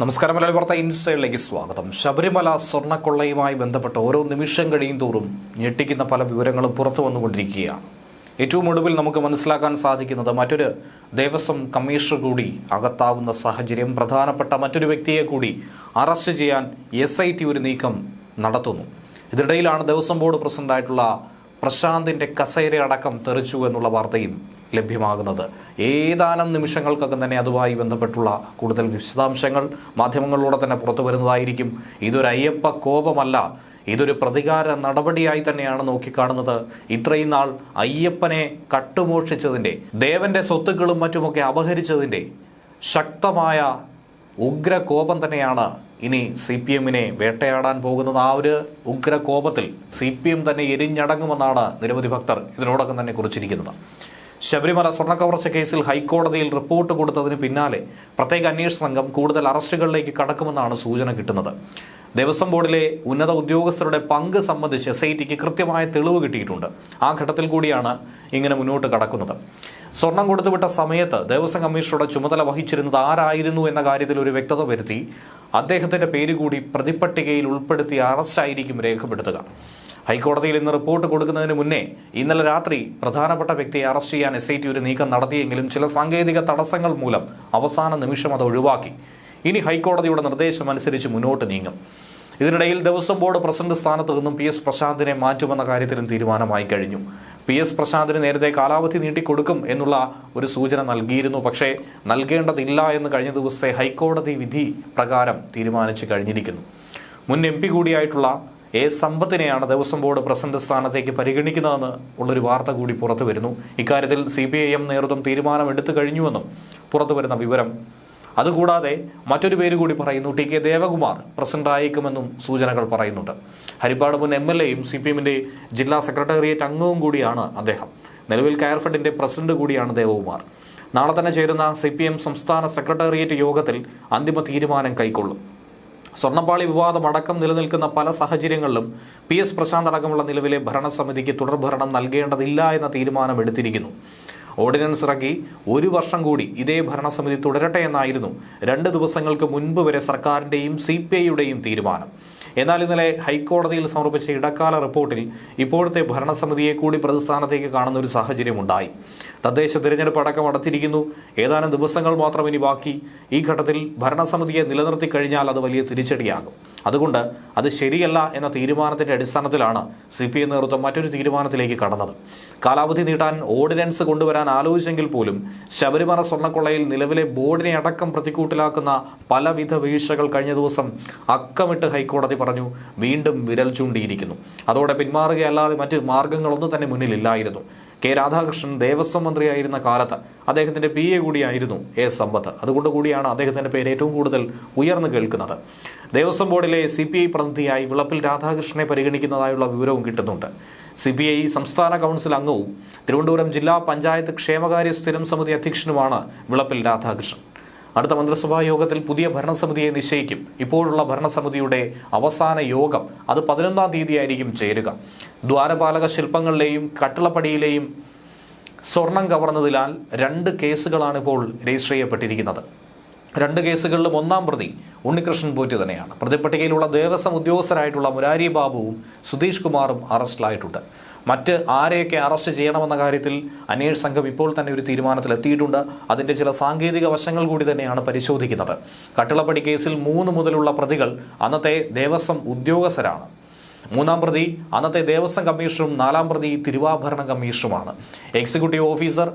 നമസ്കാരം മലയാളി വാർത്ത ഇൻസ്റ്റയിലേക്ക് സ്വാഗതം. ശബരിമല സ്വർണക്കൊള്ളയുമായി ബന്ധപ്പെട്ട് ഓരോ നിമിഷം കഴിയും തോറും ഞെട്ടിക്കുന്ന പല വിവരങ്ങളും പുറത്തു വന്നുകൊണ്ടിരിക്കുകയാണ്. ഏറ്റവും ഒടുവിൽ നമുക്ക് മനസ്സിലാക്കാൻ സാധിക്കുന്നത് മറ്റൊരു ദേവസ്വം കമ്മീഷണർ കൂടി അകത്താവുന്ന സാഹചര്യം. പ്രധാനപ്പെട്ട മറ്റൊരു വ്യക്തിയെ കൂടി അറസ്റ്റ് ചെയ്യാൻ എസ് ഒരു നീക്കം നടത്തുന്നു. ഇതിനിടയിലാണ് ദേവസ്വം ബോർഡ് പ്രസിഡന്റായിട്ടുള്ള പ്രശാന്തിന്റെ കസേര അടക്കം തെറിച്ചു എന്നുള്ള വാർത്തയും ലഭ്യമാകുന്നത്. ഏതാനും നിമിഷങ്ങൾക്കകം തന്നെ അതുമായി ബന്ധപ്പെട്ടുള്ള കൂടുതൽ വിശദാംശങ്ങൾ മാധ്യമങ്ങളിലൂടെ തന്നെ പുറത്തു വരുന്നതായിരിക്കും. ഇതൊരു അയ്യപ്പ കോപമല്ല ഇതൊരു പ്രതികാര നടപടിയായി തന്നെയാണ് നോക്കിക്കാണുന്നത്. ഇത്രയും നാൾ അയ്യപ്പനെ കട്ടുമോഷിച്ചതിന്റെ ദേവന്റെ സ്വത്തുക്കളും മറ്റുമൊക്കെ അപഹരിച്ചതിന്റെ ശക്തമായ ഉഗ്ര കോപം തന്നെയാണ് ഇനി സി പി എമ്മിനെ വേട്ടയാടാൻ പോകുന്നത്. ആ ഒരു ഉഗ്ര കോപത്തിൽ സി പി എം തന്നെ എരിഞ്ഞടങ്ങുമെന്നാണ് നിരവധി ഭക്തർ ഇതിനോടകം തന്നെ കുറിച്ചിരിക്കുന്നത്. ശബരിമല സ്വർണക്കവർച്ച കേസിൽ ഹൈക്കോടതിയിൽ റിപ്പോർട്ട് കൊടുത്തതിന് പിന്നാലെ പ്രത്യേക അന്വേഷണ സംഘം കൂടുതൽ അറസ്റ്റുകളിലേക്ക് കടക്കുമെന്നാണ് സൂചന കിട്ടുന്നത്. ദേവസ്വം ബോർഡിലെ ഉന്നത ഉദ്യോഗസ്ഥരുടെ പങ്ക് സംബന്ധിച്ച് എസ് ഐ ടിക്ക് കൃത്യമായ തെളിവ് കിട്ടിയിട്ടുണ്ട്. ആ ഘട്ടത്തിൽ കൂടിയാണ് ഇങ്ങനെ മുന്നോട്ട് കടക്കുന്നത്. സ്വർണം കൊടുത്തുവിട്ട സമയത്ത് ദേവസ്വം കമ്മീഷണറുടെ ചുമതല വഹിച്ചിരുന്നത് ആരായിരുന്നു എന്ന കാര്യത്തിൽ ഒരു വ്യക്തത വരുത്തി അദ്ദേഹത്തിന്റെ പേര് കൂടി പ്രതിപട്ടികയിൽ ഉൾപ്പെടുത്തി അറസ്റ്റായിരിക്കും രേഖപ്പെടുത്തുക. ഹൈക്കോടതിയിൽ ഇന്ന് റിപ്പോർട്ട് കൊടുക്കുന്നതിന് മുന്നേ ഇന്നലെ രാത്രി പ്രധാനപ്പെട്ട വ്യക്തിയെ അറസ്റ്റ് ചെയ്യാൻ എസ് ഒരു നീക്കം നടത്തിയെങ്കിലും ചില സാങ്കേതിക തടസ്സങ്ങൾ മൂലം അവസാന നിമിഷം അത് ഒഴിവാക്കി. ഇനി ഹൈക്കോടതിയുടെ നിർദ്ദേശം അനുസരിച്ച് മുന്നോട്ട് നീങ്ങും. ഇതിനിടയിൽ ദേവസ്വം ബോർഡ് പ്രസിഡന്റ് സ്ഥാനത്ത് നിന്നും പി എസ് പ്രശാന്തിനെ മാറ്റുമെന്ന കാര്യത്തിലും തീരുമാനമായി കഴിഞ്ഞു. പി എസ് പ്രശാന്തിന് നേരത്തെ കാലാവധി നീട്ടിക്കൊടുക്കും എന്നുള്ള ഒരു സൂചന നൽകിയിരുന്നു. പക്ഷേ നൽകേണ്ടതില്ല എന്ന് കഴിഞ്ഞ ദിവസത്തെ ഹൈക്കോടതി വിധി പ്രകാരം തീരുമാനിച്ചു കഴിഞ്ഞിരിക്കുന്നു. മുൻ എം പി കൂടിയായിട്ടുള്ള എ സമ്പത്തിനെയാണ് ദേവസ്വം ബോർഡ് പ്രസിഡന്റ് സ്ഥാനത്തേക്ക് പരിഗണിക്കുന്നതെന്ന് ഉള്ളൊരു വാർത്ത കൂടി പുറത്തു വരുന്നു ഇക്കാര്യത്തിൽ സി നേതൃത്വം തീരുമാനമെടുത്തു കഴിഞ്ഞുവെന്നും പുറത്തു വരുന്ന വിവരം അതുകൂടാതെ മറ്റൊരു പേര് കൂടി പറയുന്നു ടി കെ ദേവകുമാർ. പ്രസിഡന്റ് ആയേക്കുമെന്നും സൂചനകൾ പറയുന്നുണ്ട്. ഹരിപ്പാട് മുൻ എം എൽ എയും സി പി എമ്മിന്റെ ജില്ലാ സെക്രട്ടേറിയറ്റ് അംഗവും കൂടിയാണ് അദ്ദേഹം. നിലവിൽ കയർഫണ്ടിന്റെ പ്രസിഡന്റ് കൂടിയാണ് ദേവകുമാർ. നാളെ തന്നെ ചേരുന്ന സി പി എം സംസ്ഥാന സെക്രട്ടേറിയറ്റ് യോഗത്തിൽ അന്തിമ തീരുമാനം കൈക്കൊള്ളും. സ്വർണപ്പാളി വിവാദം അടക്കം നിലനിൽക്കുന്ന പല സാഹചര്യങ്ങളിലും പി എസ് പ്രശാന്ത് അടക്കമുള്ള നിലവിലെ ഭരണസമിതിക്ക് തുടർഭരണം നൽകേണ്ടതില്ല എന്ന തീരുമാനം എടുത്തിരിക്കുന്നു. ഓർഡിനൻസ് ഇറക്കി ഒരു വർഷം കൂടി ഇതേ ഭരണസമിതി തുടരട്ടെ എന്നായിരുന്നു രണ്ട് ദിവസങ്ങൾക്ക് മുൻപ് വരെ സർക്കാരിന്റെയും സി പി ഐയുടെയും തീരുമാനം. എന്നാൽ ഇന്നലെ ഹൈക്കോടതിയിൽ സമർപ്പിച്ച ഇടക്കാല റിപ്പോർട്ടിൽ ഇപ്പോഴത്തെ ഭരണസമിതിയെ കൂടി പ്രതിസ്ഥാനത്തേക്ക് കാണുന്ന ഒരു സാഹചര്യം ഉണ്ടായി തദ്ദേശ തിരഞ്ഞെടുപ്പ് അടക്കം അടുത്തിരിക്കുന്നു. ഏതാനും ദിവസങ്ങൾ മാത്രം ഇനി ബാക്കി. ഈ ഘട്ടത്തിൽ ഭരണസമിതിയെ നിലനിർത്തി കഴിഞ്ഞാൽ അത് വലിയ തിരിച്ചടിയാകും. അതുകൊണ്ട് അത് ശരിയല്ല എന്ന തീരുമാനത്തിന്റെ അടിസ്ഥാനത്തിലാണ് സി പി നേതൃത്വം മറ്റൊരു തീരുമാനത്തിലേക്ക് കടന്നത്. കാലാവധി നീട്ടാൻ ഓർഡിനൻസ് കൊണ്ടുവരാൻ ആലോചിച്ചെങ്കിൽ പോലും ശബരിമല സ്വർണക്കൊള്ളയിൽ നിലവിലെ ബോർഡിനെ അടക്കം പ്രതിക്കൂട്ടിലാക്കുന്ന പലവിധ വീഴ്ചകൾ കഴിഞ്ഞ ദിവസം അക്കമിട്ട് ഹൈക്കോടതി പറഞ്ഞു വീണ്ടും വിരൽ ചൂണ്ടിയിരിക്കുന്നു. അതോടെ പിന്മാറുകയല്ലാതെ മറ്റ് മാർഗങ്ങളൊന്നും തന്നെ മുന്നിലില്ലായിരുന്നു. കെ രാധാകൃഷ്ണൻ ദേവസ്വം മന്ത്രിയായിരുന്ന കാലത്ത് അദ്ദേഹത്തിന്റെ പി എ കൂടിയായിരുന്നു എ സമ്പത്ത്. അതുകൊണ്ട് കൂടിയാണ് അദ്ദേഹത്തിന്റെ പേര് ഏറ്റവും കൂടുതൽ ഉയർന്നു കേൾക്കുന്നത്. ദേവസ്വം ബോർഡിലെ സി പി ഐ പ്രതിനിധിയായി വിളപ്പിൽ രാധാകൃഷ്ണനെ പരിഗണിക്കുന്നതായുള്ള വിവരവും കിട്ടുന്നുണ്ട്. സി പി ഐ സംസ്ഥാന കൗൺസിൽ അംഗവും തിരുവനന്തപുരം ജില്ലാ പഞ്ചായത്ത് ക്ഷേമകാര്യ സ്ഥിരം സമിതി അധ്യക്ഷനുമാണ് വിളപ്പിൽ രാധാകൃഷ്ണൻ. അടുത്ത മന്ത്രിസഭാ യോഗത്തിൽ പുതിയ ഭരണസമിതിയെ നിശ്ചയിക്കും. ഇപ്പോഴുള്ള ഭരണസമിതിയുടെ അവസാന യോഗം അത് പതിനൊന്നാം തീയതിയായിരിക്കും ചേരുക. ദ്വാരപാലക ശില്പങ്ങളിലെയും കട്ടിളപ്പടിയിലെയും സ്വർണം കവർന്നതിനാൽ രണ്ട് കേസുകളാണ് ഇപ്പോൾ രജിസ്റ്റർ ചെയ്യപ്പെട്ടിരിക്കുന്നത്. രണ്ട് കേസുകളിലും ഒന്നാം പ്രതി ഉണ്ണികൃഷ്ണൻ പോറ്റി തന്നെയാണ്. പ്രതിപട്ടികയിലുള്ള ദേവസ്വം ഉദ്യോഗസ്ഥരായിട്ടുള്ള മുരാരി ബാബുവും സുധീഷ് കുമാറും അറസ്റ്റിലായിട്ടുണ്ട്. മറ്റ് ആരെയൊക്കെ അറസ്റ്റ് ചെയ്യണമെന്ന കാര്യത്തിൽ അന്വേഷണ സംഘം ഇപ്പോൾ തന്നെ ഒരു തീരുമാനത്തിലെത്തിയിട്ടുണ്ട്. അതിന്റെ ചില സാങ്കേതിക വശങ്ങൾ കൂടി തന്നെയാണ് പരിശോധിക്കുന്നത്. കട്ടിളപ്പടി കേസിൽ മൂന്ന് മുതലുള്ള പ്രതികൾ അന്നത്തെ ദേവസ്വം ഉദ്യോഗസ്ഥരാണ്. മൂന്നാം പ്രതി അന്നത്തെ ദേവസ്വം കമ്മീഷണറും നാലാം പ്രതി തിരുവാഭരണ കമ്മീഷണറുമാണ്. Executive officer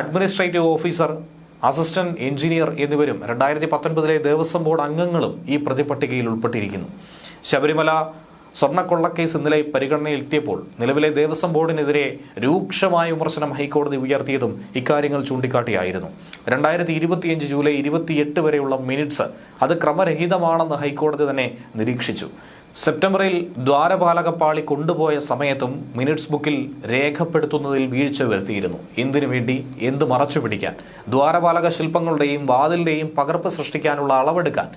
administrative officer assistant engineer എന്നിവരും രണ്ടായിരത്തി പത്തൊൻപതിലെ ദേവസ്വം ബോർഡ് അംഗങ്ങളും ഈ പ്രതിപട്ടികയിൽ ഉൾപ്പെട്ടിരിക്കുന്നു. ശബരിമല സ്വർണക്കൊള്ളക്കേസ് ഇന്നലെ പരിഗണനയിലെത്തിയപ്പോൾ നിലവിലെ ദേവസ്വം ബോർഡിനെതിരെ രൂക്ഷമായ വിമർശനം ഹൈക്കോടതി ഉയർത്തിയതും ഇക്കാര്യങ്ങൾ ചൂണ്ടിക്കാട്ടിയായിരുന്നു. രണ്ടായിരത്തി ഇരുപത്തിയഞ്ച് ജൂലൈ ഇരുപത്തിയെട്ട് വരെയുള്ള മിനിറ്റ്സ് അത് ക്രമരഹിതമാണെന്ന് ഹൈക്കോടതി തന്നെ നിരീക്ഷിച്ചു. സെപ്റ്റംബറിൽ ദ്വാരപാലകപ്പാളി കൊണ്ടുപോയ സമയത്തും മിനിറ്റ്സ് ബുക്കിൽ രേഖപ്പെടുത്തുന്നതിൽ വീഴ്ച വരുത്തിയിരുന്നു. എന്തിനു വേണ്ടി? എന്ത് മറച്ചു പിടിക്കാൻ? ദ്വാരപാലക ശില്പങ്ങളുടെയും വാതിലിന്റെയും പകർപ്പ് സൃഷ്ടിക്കാനുള്ള അളവെടുക്കാൻ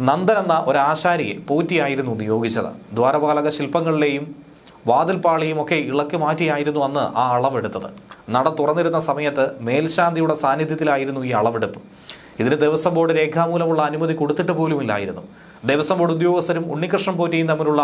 നന്ദൻ എന്ന ഒരാശാരിയെ പോറ്റിയായിരുന്നു നിയോഗിച്ചത്. ദ്വാരപാലക ശില്പങ്ങളിലെയും വാതിൽപ്പാളിയും ഒക്കെ ഇളക്കി മാറ്റിയായിരുന്നു അന്ന് ആ അളവെടുത്തത്. നട തുറന്നിരുന്ന സമയത്ത് മേൽശാന്തിയുടെ സാന്നിധ്യത്തിലായിരുന്നു ഈ അളവെടുപ്പ്. ഇതിന് ദേവസ്വം ബോർഡ് രേഖാമൂലമുള്ള അനുമതി കൊടുത്തിട്ട് പോലുമില്ലായിരുന്നു. ദേവസ്വം ബോർഡ് ഉദ്യോഗസ്ഥരും ഉണ്ണികൃഷ്ണൻ പോറ്റിയും തമ്മിലുള്ള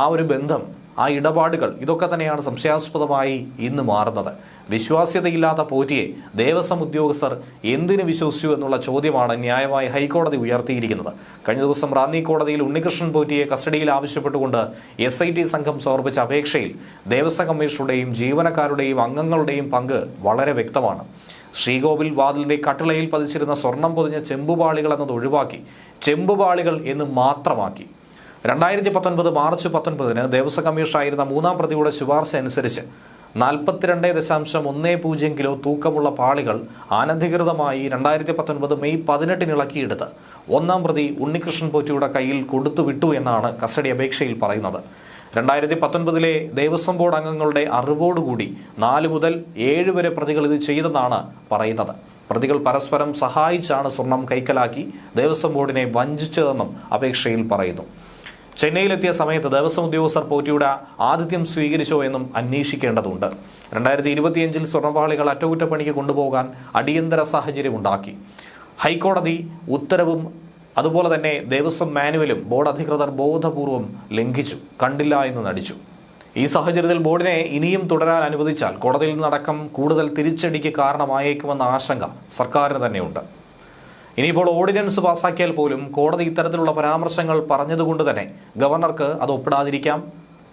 ആ ഒരു ബന്ധം ആ ഇടപാടുകൾ ഇതൊക്കെ തന്നെയാണ് സംശയാസ്പദമായി ഇന്ന് മാറുന്നത്. വിശ്വാസ്യതയില്ലാത്ത പോറ്റിയെ ദേവസ്വം ഉദ്യോഗസ്ഥർ എന്തിനു വിശ്വസിച്ചു എന്നുള്ള ചോദ്യമാണ് ന്യായമായി ഹൈക്കോടതി ഉയർത്തിയിരിക്കുന്നത്. കഴിഞ്ഞ ദിവസം റാന്നി കോടതിയിൽ ഉണ്ണികൃഷ്ണൻ പോറ്റിയെ കസ്റ്റഡിയിൽ ആവശ്യപ്പെട്ടുകൊണ്ട് എസ് ഐ ടി സംഘം സമർപ്പിച്ച അപേക്ഷയിൽ ദേവസ്വം കമ്മീഷണറുടെയും ജീവനക്കാരുടെയും അംഗങ്ങളുടെയും പങ്ക് വളരെ വ്യക്തമാണ്. ശ്രീകോവിൽ വാതിലിന്റെ കട്ടിളയിൽ പതിച്ചിരുന്ന സ്വർണം പൊതിഞ്ഞ ചെമ്പുപാളികൾ എന്നത് ഒഴിവാക്കി ചെമ്പുപാളികൾ എന്ന് മാത്രമാക്കി. രണ്ടായിരത്തി പത്തൊൻപത് മാർച്ച് പത്തൊൻപതിന് ദേവസ്വം കമ്മീഷനായിരുന്ന മൂന്നാം പ്രതിയുടെ ശുപാർശ അനുസരിച്ച് നാൽപ്പത്തിരണ്ട് ദശാംശം ഒന്നേ പൂജ്യം കിലോ തൂക്കമുള്ള പാളികൾ അനധികൃതമായി രണ്ടായിരത്തി പത്തൊൻപത് മെയ് പതിനെട്ടിന് ഇളക്കിയെടുത്ത് ഒന്നാം പ്രതി ഉണ്ണികൃഷ്ണൻ പോറ്റിയുടെ കയ്യിൽ കൊടുത്തു വിട്ടു എന്നാണ് കസ്റ്റഡി അപേക്ഷയിൽ പറയുന്നത്. രണ്ടായിരത്തി പത്തൊൻപതിലെ ദേവസ്വം ബോർഡ് അംഗങ്ങളുടെ അറിവോടുകൂടി നാല് മുതൽ ഏഴ് വരെ പ്രതികൾ ഇത് ചെയ്തെന്നാണ് പറയുന്നത്. പ്രതികൾ പരസ്പരം സഹായിച്ചാണ് സ്വർണം കൈക്കലാക്കി ദേവസ്വം ബോർഡിനെ വഞ്ചിച്ചതെന്നും അപേക്ഷയിൽ പറയുന്നു. ചെന്നൈയിലെത്തിയ സമയത്ത് ദേവസ്വം ഉദ്യോഗസ്ഥർ പോറ്റിയുടെ ആതിഥ്യം സ്വീകരിച്ചോ എന്നും അന്വേഷിക്കേണ്ടതുണ്ട്. രണ്ടായിരത്തി ഇരുപത്തിയഞ്ചിൽ സ്വർണപാളികൾ അറ്റകുറ്റപ്പണിക്ക് കൊണ്ടുപോകാൻ അടിയന്തര സാഹചര്യം ഉണ്ടാക്കി ഹൈക്കോടതി ഉത്തരവും അതുപോലെ തന്നെ ദേവസ്വം മാനുവലും ബോർഡ് അധികൃതർ ബോധപൂർവം ലംഘിച്ചു കണ്ടില്ല എന്ന് നടിച്ചു. ഈ സാഹചര്യത്തിൽ ബോർഡിനെ ഇനിയും തുടരാൻ അനുവദിച്ചാൽ കോടതിയിൽ നിന്നടക്കം കൂടുതൽ തിരിച്ചടിക്ക് കാരണമായേക്കുമെന്ന ആശങ്ക സർക്കാരിന് തന്നെയുണ്ട്. ഇനിയിപ്പോൾ ഓർഡിനൻസ് പാസാക്കിയാൽ പോലും കോടതി ഇത്തരത്തിലുള്ള പരാമർശങ്ങൾ പറഞ്ഞതുകൊണ്ട് തന്നെ ഗവർണർക്ക് അത് ഒപ്പിടാതിരിക്കാം.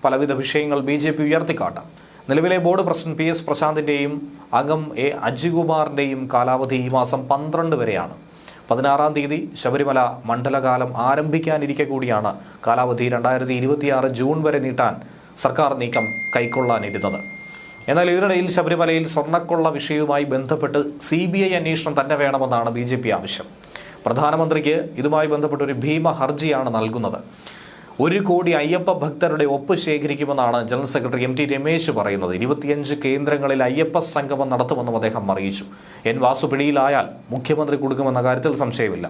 പലവിധ വിഷയങ്ങൾ ബി ജെ പി ഉയർത്തിക്കാട്ടാം. നിലവിലെ ബോർഡ് പ്രസിഡന്റ് പി എസ് പ്രശാന്തിന്റെയും അംഗം എ അജികുമാറിന്റെയും കാലാവധി ഈ മാസം പന്ത്രണ്ട് വരെയാണ്. പതിനാറാം തീയതി ശബരിമല മണ്ഡലകാലം ആരംഭിക്കാനിരിക്കെ കൂടിയാണ് കാലാവധി രണ്ടായിരത്തി ഇരുപത്തിയാറ് ജൂൺ വരെ നീട്ടാൻ സർക്കാർ നീക്കം കൈക്കൊള്ളാനിരുന്നത്. എന്നാൽ ഇതിനിടയിൽ ശബരിമലയിൽ സ്വർണക്കൊള്ള വിഷയവുമായി ബന്ധപ്പെട്ട് സി ബി ഐ അന്വേഷണം തന്നെ വേണമെന്നാണ് ബി ജെ പി ആവശ്യം. പ്രധാനമന്ത്രിക്ക് ഇതുമായി ബന്ധപ്പെട്ടൊരു ഭീമ ഹർജിയാണ് നൽകുന്നത്. ഒരു കോടി അയ്യപ്പ ഭക്തരുടെ ഒപ്പ് ശേഖരിക്കുമെന്നാണ് general secretary M T Ramesh പറയുന്നത്. ഇരുപത്തിയഞ്ച് കേന്ദ്രങ്ങളിൽ അയ്യപ്പ സംഗമം നടത്തുമെന്നും അദ്ദേഹം അറിയിച്ചു. എൻ വാസു പിടിയിലായാൽ മുഖ്യമന്ത്രി കൊടുക്കുമെന്ന കാര്യത്തിൽ സംശയമില്ല.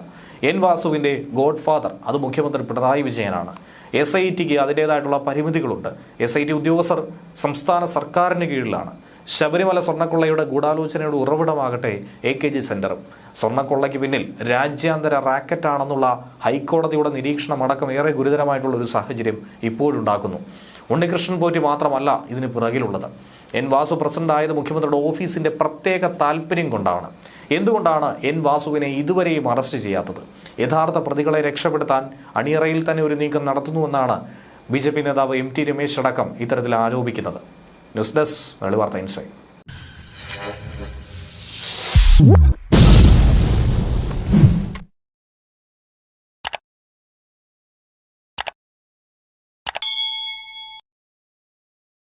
എൻ വാസുവിന്റെ ഗോഡ് ഫാദർ അത് മുഖ്യമന്ത്രി പിണറായി വിജയനാണ്. എസ് ഐ ടിക്ക് അതിന്റേതായിട്ടുള്ള പരിമിതികളുണ്ട്. എസ് ഐ ടി ഉദ്യോഗസ്ഥർ സംസ്ഥാന സർക്കാരിന് കീഴിലാണ്. ശബരിമല സ്വർണക്കൊള്ളയുടെ ഗൂഢാലോചനയുടെ ഉറവിടമാകട്ടെ എ കെ ജി സെന്ററും. സ്വർണക്കൊള്ളയ്ക്ക് പിന്നിൽ രാജ്യാന്തര റാക്കറ്റാണെന്നുള്ള ഹൈക്കോടതിയുടെ നിരീക്ഷണം അടക്കം ഏറെ ഗുരുതരമായിട്ടുള്ള ഒരു സാഹചര്യം ഇപ്പോഴുണ്ടാക്കുന്നു. ഉണ്ണികൃഷ്ണൻ പോറ്റി മാത്രമല്ല ഇതിന് പിറകിലുള്ളത്. എൻ വാസു പ്രസിഡന്റായത് മുഖ്യമന്ത്രിയുടെ ഓഫീസിന്റെ പ്രത്യേക താല്പര്യം കൊണ്ടാണ്. എന്തുകൊണ്ടാണ് എൻ വാസുവിനെ ഇതുവരെയും അറസ്റ്റ് ചെയ്യാത്തത്? യഥാർത്ഥ പ്രതികളെ രക്ഷപ്പെടുത്താൻ അണിയറയിൽ തന്നെ ഒരു നീക്കം നടത്തുന്നുവെന്നാണ് ബി ജെ പി നേതാവ് എം ടി രമേശ് അടക്കം ഇത്തരത്തിൽ ആരോപിക്കുന്നത്. ന്യൂസ് ഡെസ്ക് വാർത്ത ഇൻസൈറ്റ്